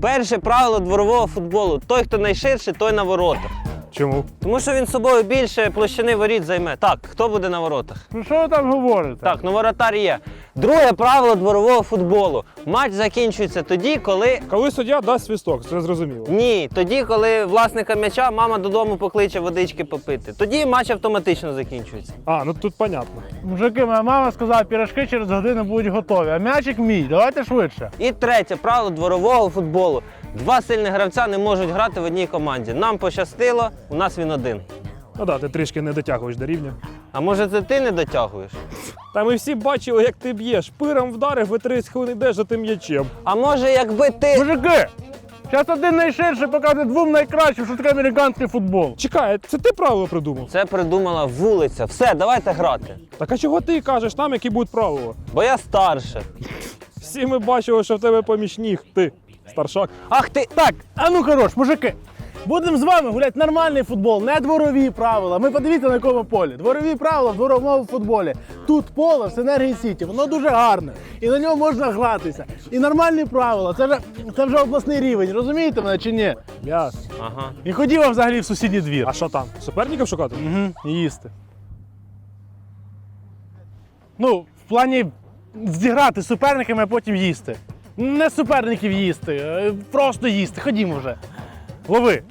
Перше правило дворового футболу: той, хто найширший, той на воротах. Чому? Тому що він собою більше площини воріт займе. Так, хто буде на воротах? Ну що ви там говорите? Так, ну воротар є. Друге правило дворового футболу. Матч закінчується тоді, коли. Коли суддя дасть свісток, це зрозуміло. Ні, тоді, коли власника м'яча мама додому покличе водички попити. Тоді матч автоматично закінчується. А, ну тут понятно. Мужики, моя мама сказала, пірожки через годину будуть готові. А м'ячик мій, давайте швидше. І третє правило дворового футболу. Два сильних гравця не можуть грати в одній команді. Нам пощастило, у нас він один. Ну да, ти трішки не дотягуєш до рівня. А може це ти не дотягуєш? Та ми всі бачили, як ти б'єш. Пиром вдарив і 30 хвилин йдеш за тим м'ячем. А може, якби ти. Мужики! Зараз один найширший покаже двом найкращим, що таке американський футбол. Чекай, це ти правило придумав? Це придумала вулиця. Все, давайте грати. Так а чого ти кажеш нам, які будуть правила? Бо я старше. Всі ми бачили, що в тебе поміж ніг. Ти, старшак. Ах ти. Так, а ну хорош, мужики. Будемо з вами гуляти нормальний футбол, не дворові правила. Ми подивіться на якому полі. Дворові правила в дворовому футболі. Тут поле в Синергії Сіті, воно дуже гарне. І на ньому можна гратися. І нормальні правила. Це вже, це вже обласний рівень, розумієте мене чи ні? Яс. Ага. І ходімо взагалі в сусідній двір. А що там? Суперників шукати? Угу, їсти. Ну, в плані зіграти з суперниками, а потім їсти. Не суперників їсти, е, просто їсти. Ходімо вже. Лови.